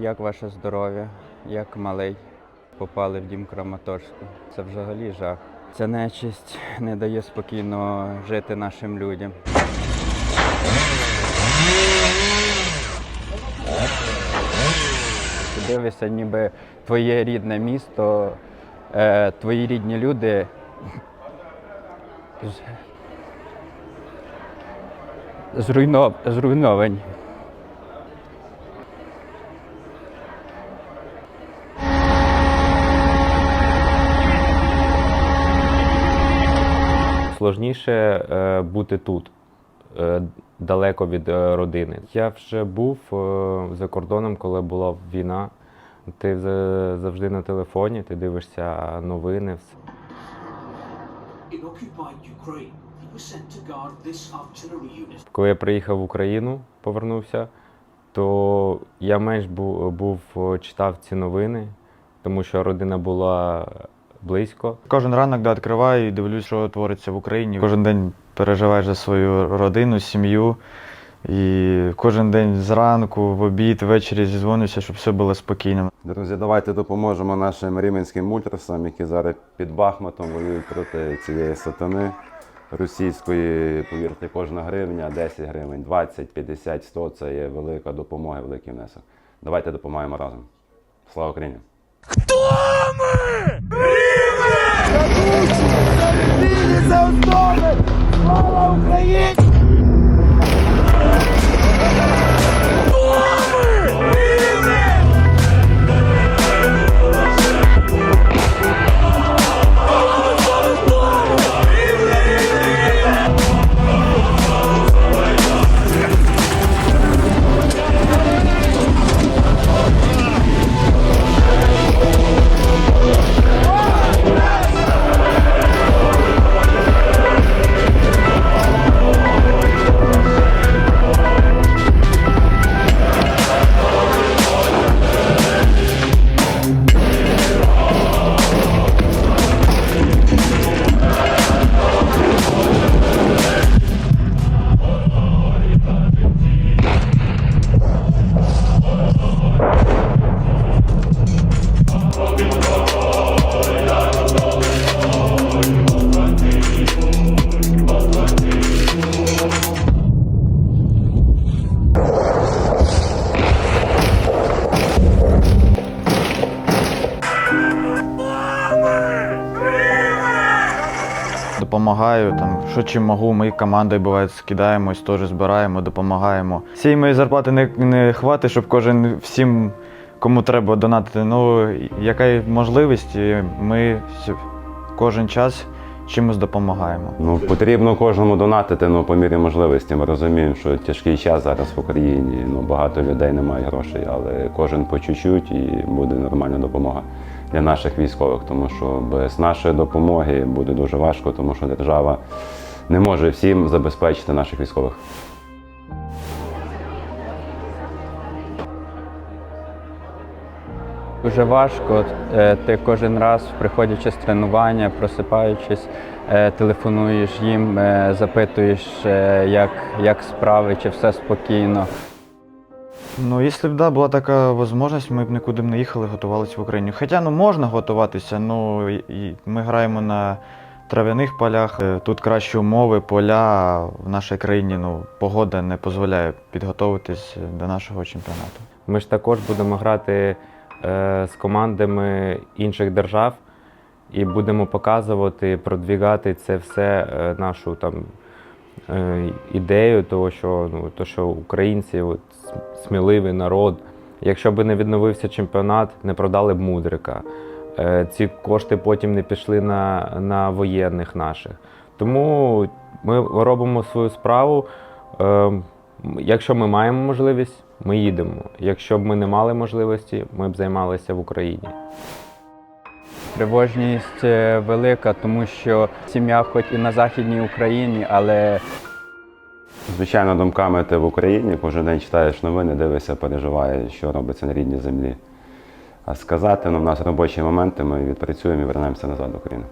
Як ваше здоров'я? Як малий? Попали в дім Краматорську. Це взагалі жах. Ця нечисть не дає спокійно жити нашим людям. Ти дивишся, ніби твоє рідне місто, е, твої рідні люди. Зруйно, зруйновані. Сложніше е, бути тут, е, далеко від е, родини. Я вже був за кордоном, коли була війна. Ти за- завжди на телефоні, ти дивишся новини. все. Коли я приїхав в Україну, повернувся, то я менш був, був читав ці новини, тому що родина була близько. Кожен ранок да, відкриваю і дивлюсь, що твориться в Україні. Кожен день переживаєш за свою родину, сім'ю. І кожен день зранку, в обід, ввечері зізвонюся, щоб все було спокійно. Друзі, давайте допоможемо нашим рівенським мультрасам, які зараз під Бахмутом воюють проти цієї сатани російської. Повірте, кожна гривня, 10 гривень, 20, 50, 100 це є велика допомога, великий внесок. Давайте допомагаємо разом. Слава Україні! Слава Україні! Допомагаю там, що чим можу. Ми командою буває скидаємось, теж збираємо, допомагаємо. Цієї моєї зарплати не, не хватить, щоб кожен всім, кому треба донатити. Ну, яка можливість, ми кожен час чимось допомагаємо. Ну, потрібно кожному донатити ну, по мірі можливості. Ми розуміємо, що тяжкий час зараз в Україні. Ну, багато людей не мають грошей, але кожен по чуть-чуть і буде нормальна допомога для наших військових, тому що без нашої допомоги буде дуже важко, тому що держава не може всім забезпечити наших військових. Дуже важко. Е, Ти кожен раз, приходячи з тренування, просипаючись, е, телефонуєш їм, е, запитуєш, як, як справи, чи все спокійно. Ну, якщо б да, була така можливість, ми б нікуди не їхали, готувалися в Україні. Хоча ну, можна готуватися, ну і, ми граємо на трав'яних полях. Е, Тут кращі умови, поля в нашій країні ну, погода не дозволяє підготуватись до нашого чемпіонату. Ми ж також будемо грати е, з командами інших держав і будемо показувати, продвігати це все е, нашу там ідею, того, що ну то, що українці от, сміливий народ. Якщо б не відновився чемпіонат, не продали б мудрика. Е, ці кошти потім не пішли на, на воєнних наших. Тому ми робимо свою справу. Е, Якщо ми маємо можливість, ми їдемо. Якщо б ми не мали можливості, ми б займалися в Україні. Тривожність е, велика, тому що сім'я хоч і на Західній Україні, але Звичайно, думками ти в Україні, кожен день читаєш новини, дивишся, переживаєш, що робиться на рідній землі. А сказати, ну, в нас робочі моменти, ми відпрацюємо і вернемося назад в Україну.